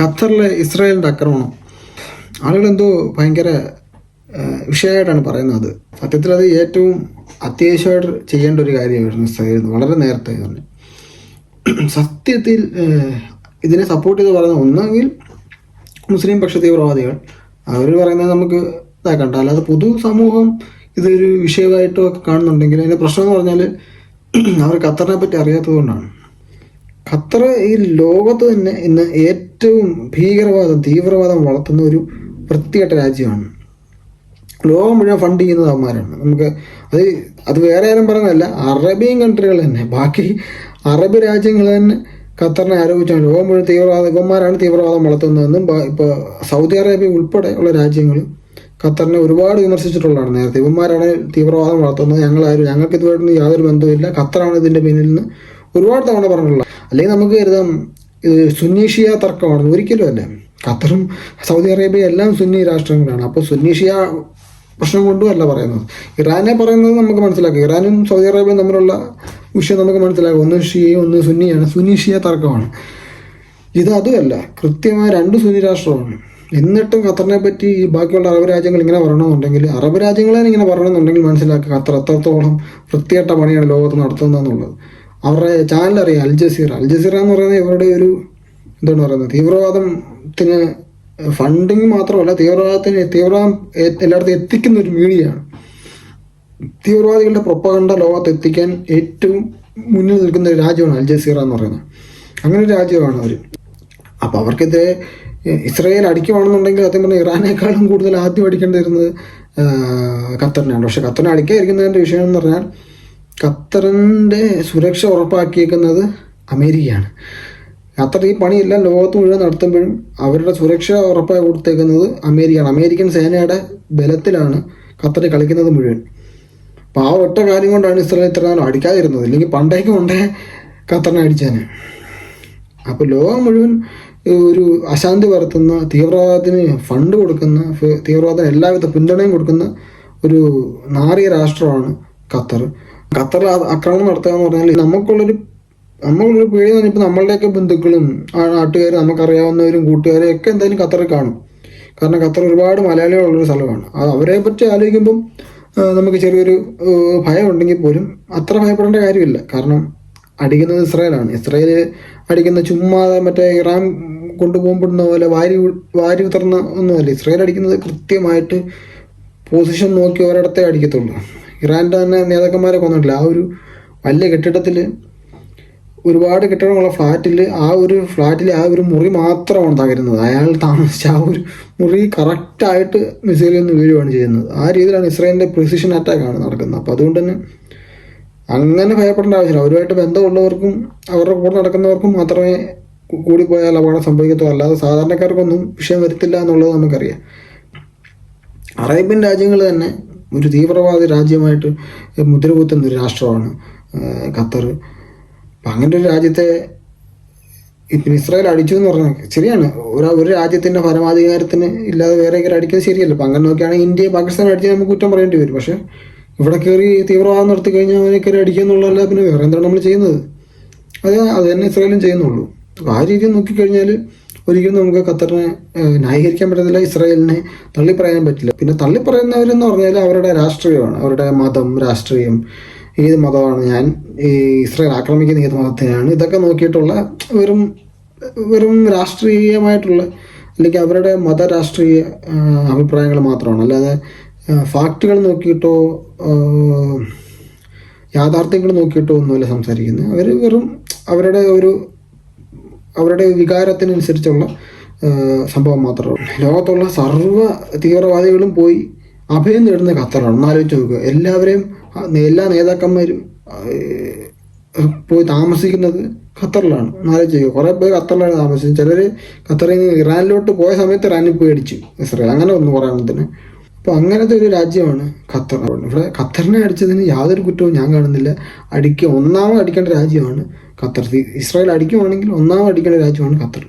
ഖത്തറിലെ ഇസ്രായേലിന്റെ ആക്രമണം. ആളുകൾ എന്തോ ഭയങ്കര വിഷയമായിട്ടാണ് പറയുന്നത്. സത്യത്തിൽ അത് ഏറ്റവും അത്യാവശ്യമായിട്ട് ചെയ്യേണ്ട ഒരു കാര്യമായിരുന്നു ഇസ്രായേൽ വളരെ നേരത്തെ തന്നെ. സത്യത്തിൽ ഇതിനെ സപ്പോർട്ട് ചെയ്ത് പറയുന്ന ഒന്നെങ്കിൽ മുസ്ലിം പക്ഷ തീവ്രവാദികൾ. അവർ പറയുന്നത് നമുക്ക് ഇതാക്കണ്ട അല്ലാതെ പൊതു സമൂഹം ഇതൊരു വിഷയമായിട്ടോ ഒക്കെ കാണുന്നുണ്ടെങ്കിൽ അതിന്റെ പ്രശ്നം എന്ന് പറഞ്ഞാൽ അവർ ഖത്തറിനെ പറ്റി അറിയാത്തത് കൊണ്ടാണ്. ഖത്തർ ഈ ലോകത്ത് തന്നെ ഇന്ന് ഏറ്റവും ഭീകരവാദം തീവ്രവാദം വളർത്തുന്ന ഒരു വൃത്തികെട്ട രാജ്യമാണ്. ലോകം മുഴുവൻ ഫണ്ട് ചെയ്യുന്നത് അവന്മാരാണ്. നമുക്ക് അത് അത് വേറെ ആരും പറഞ്ഞതല്ല അറബിയൻ കൺട്രികൾ തന്നെ. ബാക്കി അറബ് രാജ്യങ്ങൾ തന്നെ ഖത്തറിനെ ആരോപിച്ചാണ്. ലോകം മുഴുവൻ തീവ്രവാദ ഇവന്മാരാണ് തീവ്രവാദം വളർത്തുന്നതെന്നും ഇപ്പോൾ സൗദി അറേബ്യ ഉൾപ്പെടെ ഉള്ള രാജ്യങ്ങൾ ഖത്തറിനെ ഒരുപാട് വിമർശിച്ചിട്ടുള്ളതാണ് നേരത്തെ. ഇവന്മാരാണ് തീവ്രവാദം വളർത്തുന്നത്. ഞങ്ങളാരും ഞങ്ങൾക്ക് ഇതുമായിട്ടൊന്നും യാതൊരു ബന്ധവുമില്ല. ഖത്തറാണ് ഇതിന്റെ പിന്നിൽ നിന്ന് ഒരുപാട് തവണ പറഞ്ഞിട്ടുള്ളത് അല്ലെങ്കിൽ നമുക്ക് കരുതാം ഇത് സുന്നീഷിയ തർക്കമാണ് ഒരിക്കലും അല്ല. ഖത്തറും സൗദി അറേബ്യ എല്ലാം സുന്നി രാഷ്ട്രങ്ങളാണ്. അപ്പോൾ സുന്നീഷിയ പ്രശ്നം കൊണ്ടും അല്ല പറയുന്നത്. ഇറാനെ പറയുന്നത് നമുക്ക് മനസ്സിലാക്കാം. ഇറാനും സൗദി അറേബ്യയും തമ്മിലുള്ള വിഷയം നമുക്ക് മനസ്സിലാക്കുക ഒന്ന് ഷിയയും ഒന്ന് സുന്നിയാണ്. സുന്നി തർക്കമാണ്. ഇത് അതുമല്ല. കൃത്യമായ രണ്ട് സുന്നി രാഷ്ട്രമാണ്. എന്നിട്ടും ഖത്തറിനെ പറ്റി ഈ ബാക്കിയുള്ള അറബ് രാജ്യങ്ങൾ ഇങ്ങനെ പറയണമെന്നുണ്ടെങ്കിൽ അറബ് രാജ്യങ്ങളെ ഇങ്ങനെ പറയണമെന്നുണ്ടെങ്കിൽ മനസ്സിലാക്കുക. ഖത്തർ എത്രത്തോളം വൃത്തിയായിട്ട പണിയാണ് ലോകത്ത് നടത്തുന്നതെന്നുള്ളത്. അവരുടെ ചാനൽ അറിയാം അൽ ജസീറ അൽ ജസീറ എന്ന് പറയുന്നത് ഇവരുടെ ഒരു എന്താണ് പറയുന്നത്? തീവ്രവാദത്തിന് ഫണ്ടിങ് മാത്രമല്ല തീവ്രവാദത്തിന് തീവ്രവാദം എല്ലായിടത്തും എത്തിക്കുന്ന ഒരു മീഡിയയാണ് തീവ്രവാദികളുടെ പ്രൊപ്പകണ്ട ലോകത്ത് എത്തിക്കാൻ ഏറ്റവും മുന്നിൽ നിൽക്കുന്ന ഒരു രാജ്യമാണ് അൽ ജസീറ എന്ന് പറയുന്നത്. അങ്ങനെ ഒരു രാജ്യമാണ് അവർ അപ്പോൾ അവർക്കെതിരെ ഇസ്രയേൽ അടിക്കുവാണെന്നുണ്ടെങ്കിൽ അദ്ദേഹം പറഞ്ഞാൽ ഇറാനേക്കാളും കൂടുതൽ ആദ്യം അടിക്കേണ്ടി വരുന്നത് ഖത്തറിനാണ്. പക്ഷെ ഖത്തറിനെ അടിക്കാതിരിക്കുന്നതിന്റെ വിഷയം എന്ന് പറഞ്ഞാൽ ഖത്തറിന്റെ സുരക്ഷ ഉറപ്പാക്കിയേക്കുന്നത് അമേരിക്കയാണ്. ഖത്തർ ഈ പണിയെല്ലാം ലോകത്ത് മുഴുവൻ നടത്തുമ്പോഴും അവരുടെ സുരക്ഷ ഉറപ്പായി കൊടുത്തേക്കുന്നത് അമേരിക്കയാണ്. അമേരിക്കൻ സേനയുടെ ബലത്തിലാണ് ഖത്തർ കളിക്കുന്നത് മുഴുവൻ. അപ്പോൾ ആ ഒറ്റ കാര്യം കൊണ്ടാണ് ഇസ്രായേൽ ഇത്ര നാളും അടിക്കാതിരുന്നത്. ഇല്ലെങ്കിൽ പണ്ടേക്കും ഉണ്ടേ ഖത്തറിനെ അടിച്ചാന്. അപ്പോൾ ലോകം മുഴുവൻ ഒരു അശാന്തി പരത്തുന്ന തീവ്രവാദത്തിന് ഫണ്ട് കൊടുക്കുന്ന തീവ്രവാദത്തിന് എല്ലാവിധ പിന്തുണയും കൊടുക്കുന്ന ഒരു നാറിയ രാഷ്ട്രമാണ് ഖത്തർ. ഖത്തറിൽ ആ- ആക്രമണം നടത്തുക എന്ന് പറഞ്ഞാൽ നമുക്കുള്ളൊരു നമ്മളൊരു പേടി എന്ന് പറഞ്ഞപ്പോൾ നമ്മളുടെയൊക്കെ ബന്ധുക്കളും നാട്ടുകാരും നമുക്കറിയാവുന്നവരും കൂട്ടുകാരും ഒക്കെ എന്തായാലും ഖത്തറിൽ കാണും. കാരണം ഖത്തർ ഒരുപാട് മലയാളികളുള്ളൊരു സ്ഥലമാണ്. അത് അവരെ പറ്റി ആലോചിക്കുമ്പം നമുക്ക് ചെറിയൊരു ഭയം ഉണ്ടെങ്കിൽ പോലും അത്ര ഭയപ്പെടേണ്ട കാര്യമില്ല. കാരണം അടിക്കുന്നത് ഇസ്രായേലാണ്. ഇസ്രായേൽ അടിക്കുന്ന ചുമ്മാതെ മറ്റേ ഇറാൻ കൊണ്ടുപോകുമ്പോഴുന്ന പോലെ വാരി വാരി ഉതർന്ന ഒന്നുമല്ല. ഇസ്രായേൽ അടിക്കുന്നത് കൃത്യമായിട്ട് പൊസിഷൻ നോക്കി ഒരിടത്തെ അടിക്കത്തുള്ളൂ. ഇറാന്റെ തന്നെ നേതാക്കന്മാരെ കൊന്നിട്ടില്ല. ആ ഒരു വലിയ കെട്ടിടത്തിൽ ഒരുപാട് കെട്ടിടമുള്ള ഫ്ലാറ്റിൽ ആ ഒരു ഫ്ലാറ്റിൽ ആ ഒരു മുറി മാത്രമാണ് തകരുന്നത്. അയാൾ താമസിച്ച ആ ഒരു മുറി കറക്റ്റായിട്ട് മിസൈലിൽ നിന്ന് വീഴുകയാണ് ചെയ്യുന്നത്. ആ രീതിയിലാണ് ഇസ്രായേലിന്റെ പ്രിസിഷൻ അറ്റാക്കാണ് നടക്കുന്നത്. അപ്പോൾ അതുകൊണ്ട് തന്നെ അങ്ങനെ ഭയപ്പെടേണ്ട ആവശ്യമില്ല. അവരുമായിട്ട് ബന്ധമുള്ളവർക്കും അവരുടെ കൂടെ നടക്കുന്നവർക്കും മാത്രമേ കൂടി കൂടിപ്പോയാൽ അപകടം സംഭവിക്കത്തുള്ളൂ. അല്ലാതെ സാധാരണക്കാർക്കൊന്നും വിഷയം വരുത്തില്ല എന്നുള്ളത് നമുക്കറിയാം. അറേബ്യൻ രാജ്യങ്ങൾ തന്നെ ഒരു തീവ്രവാദി രാജ്യമായിട്ട് മുദ്രകുത്തുന്ന ഒരു രാഷ്ട്രമാണ് ഖത്തർ. അപ്പം അങ്ങനെ ഒരു രാജ്യത്തെ ഇപ്പം ഇസ്രായേൽ അടിച്ചു എന്ന് പറഞ്ഞാൽ ശരിയാണ്. ഒരു ഒരു രാജ്യത്തിന്റെ പരമാധികാരത്തിന് ഇല്ലാതെ വേറെ കയറി അടിക്കുന്നത് ശരിയല്ല. അപ്പം അങ്ങനെ നോക്കിയാണെങ്കിൽ ഇന്ത്യ പാകിസ്ഥാൻ അടിച്ച് നമുക്ക് കുറ്റം പറയേണ്ടി വരും. പക്ഷേ ഇവിടെ കയറി തീവ്രവാദം നടത്തി കഴിഞ്ഞാൽ അവനെ കയറി പിന്നെ വേറെ എന്താണ് നമ്മൾ ചെയ്യുന്നത്? അത് അത് തന്നെ ഇസ്രായേലും ചെയ്യുന്നുള്ളൂ. അപ്പോൾ ആ രീതിയിൽ നോക്കിക്കഴിഞ്ഞാൽ ഒരിക്കലും നമുക്ക് ഖത്തറിനെ ന്യായീകരിക്കാൻ പറ്റത്തില്ല ഇസ്രായേലിനെ തള്ളിപ്പറയാൻ പറ്റില്ല. പിന്നെ തള്ളിപ്പറയുന്നവരെന്ന് പറഞ്ഞാൽ അവരുടെ രാഷ്ട്രീയമാണ്. അവരുടെ മതം രാഷ്ട്രീയം ഏത് മതമാണ് ഞാൻ ഈ ഇസ്രായേൽ ആക്രമിക്കുന്ന ഏത് മതത്തിനാണ് ഇതൊക്കെ നോക്കിയിട്ടുള്ള വെറും വെറും രാഷ്ട്രീയമായിട്ടുള്ള അല്ലെങ്കിൽ അവരുടെ മതരാഷ്ട്രീയ അഭിപ്രായങ്ങൾ മാത്രമാണ്. അല്ലാതെ ഫാക്റ്റുകൾ നോക്കിയിട്ടോ യാഥാർത്ഥ്യങ്ങൾ നോക്കിയിട്ടോ ഒന്നുമല്ല സംസാരിക്കുന്നത്. അവർ വെറും അവരുടെ ഒരു അവരുടെ വികാരത്തിനനുസരിച്ചുള്ള സംഭവം മാത്രമേ ലോകത്തുള്ള സർവ തീവ്രവാദികളും പോയി അഭയം നേടുന്ന ഖത്തറാണ്. ഒന്നാലോചിച്ച് നോക്കുക എല്ലാവരെയും എല്ലാ നേതാക്കന്മാരും പോയി താമസിക്കുന്നത് ഖത്തറിലാണ്. ഒന്നാലോചിച്ച് നോക്കുക കുറേ പേര് ഖത്തറിലാണ് താമസിച്ചത്. ചിലർ ഖത്തറിൽ നിന്ന് ഇറാനിലോട്ട് പോയ സമയത്ത് ഇറാനിൽ പോയി അടിച്ചു. ഇസ്രായേൽ. അങ്ങനെ ഒന്ന് പറയാനത്തിന് അപ്പോൾ അങ്ങനത്തെ ഒരു രാജ്യമാണ് ഖത്തർ. ഇവിടെ ഖത്തറിനെ അടിച്ചതിന് യാതൊരു കുറ്റവും ഞാൻ കാണുന്നില്ല. അടിക്കുക ഒന്നാമത് അടിക്കേണ്ട രാജ്യമാണ് ഖത്തർ. ഇസ്രായേൽ അടിക്കുവാണെങ്കിൽ ഒന്നാമത് അടിക്കേണ്ട രാജ്യമാണ് ഖത്തർ.